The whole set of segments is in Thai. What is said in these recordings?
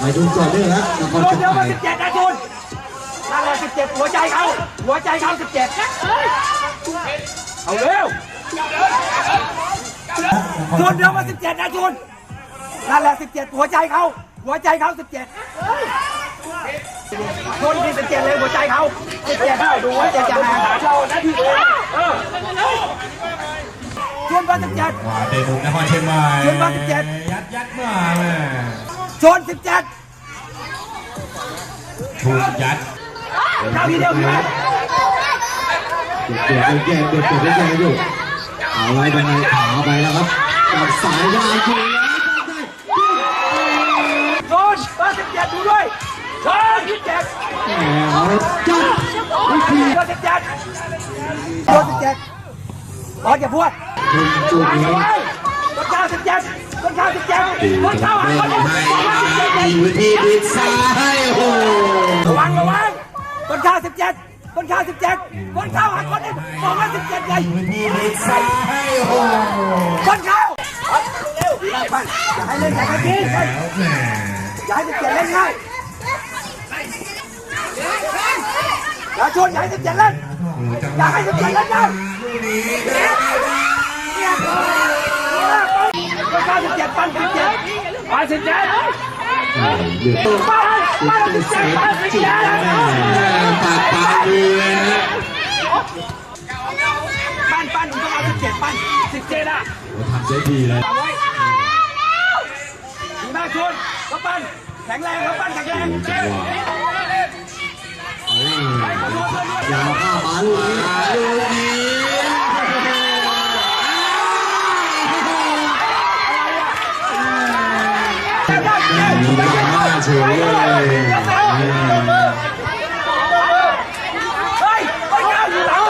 ไม่ดูก่อนด้วยแล้วนครโดนชัยเดียวมาสิบเจ็ดนะจุนนั่นแหละสิบเจ็ดหัวใจเขาหัวใจเขาสิบเจ็ดเอาเร็วจุนเดียวมาสิบเจ็ดนะจุนนั่นแหละสิบเจ็ดหัวใจเขาหัวใจเขาสิบเจ็ดคนที่สิบเจ็ดเลยหัวใจเขาสิบเจ็ดดูว่าจะจะหาเรานะที่เองเออชวนมาสิบเจ็ดขวาเตะมุมนครเชียงใหม่เชียงใหม่17ยัดยัดมาแม่ ชนสิบเจ็ดถูกยัดเข้าทีเดียวใช่ไหมเดือดแย่เดือดเดือดแย่อยู่เอาไว้ตรงไหนขาไปแล้วครับกับสายยาวคือชนมาสิบเจ็ดดูด้วยชนสิบเจ็ดแล้วจับวิธีชนสิบเจ็ดชนสิบเจ็ดบอลอย่าพูดคุณจุดวางนี้เอาไว้ต้นข้าวสิบเจ็ด ต้นข้าวสิบเจ็ดต้นข้าวหันคนนี้บอกว่าสิบเจ็ดมีวิธีบิดซ้ายโอ้โหระวังระวังต้นข้าวสิบเจ็ดต้นข้าวสิบเจ็ดต้นข้าวหันคนนี้บอกว่าสิบเจ็ดไงพื้นที่ลิดซ้ายโอ้โหต้นข้าวเร็วอย่าให้เล่นอย่าให้กินแล้วแม่อย่าให้สิบเจ็ดเล่นง่ายอย่าชนอย่าให้สิบเจ็ดเล่นโอ้โหจังหอย่าวะให้สิบเจ็ดเล่นง่าย ลูกนี้ ต้นข้าวสิบเจ็ด ปั้นสิบเจ็ดปั้นสิบเจ็ดปั้นปั้นสิบเจ็ดปั้นสิบเจ็ดแม่ปากปากดีเลยนะปั้นปั้นต้องเอาสิบเจ็ดปั้นสิบเจ็ดอะทำได้ดีเลยเอาไว้ดีมากชนก็ปั้นแข็งแรงครับปั้นแข็งแรงจังหวะยาวข้ามาลูกนี้ลูกนี้ ราม่าเฉยเลยเฮ้ยเฮ้ยเ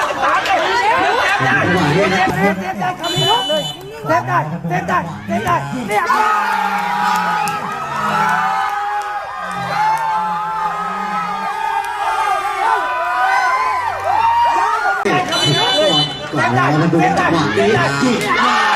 อ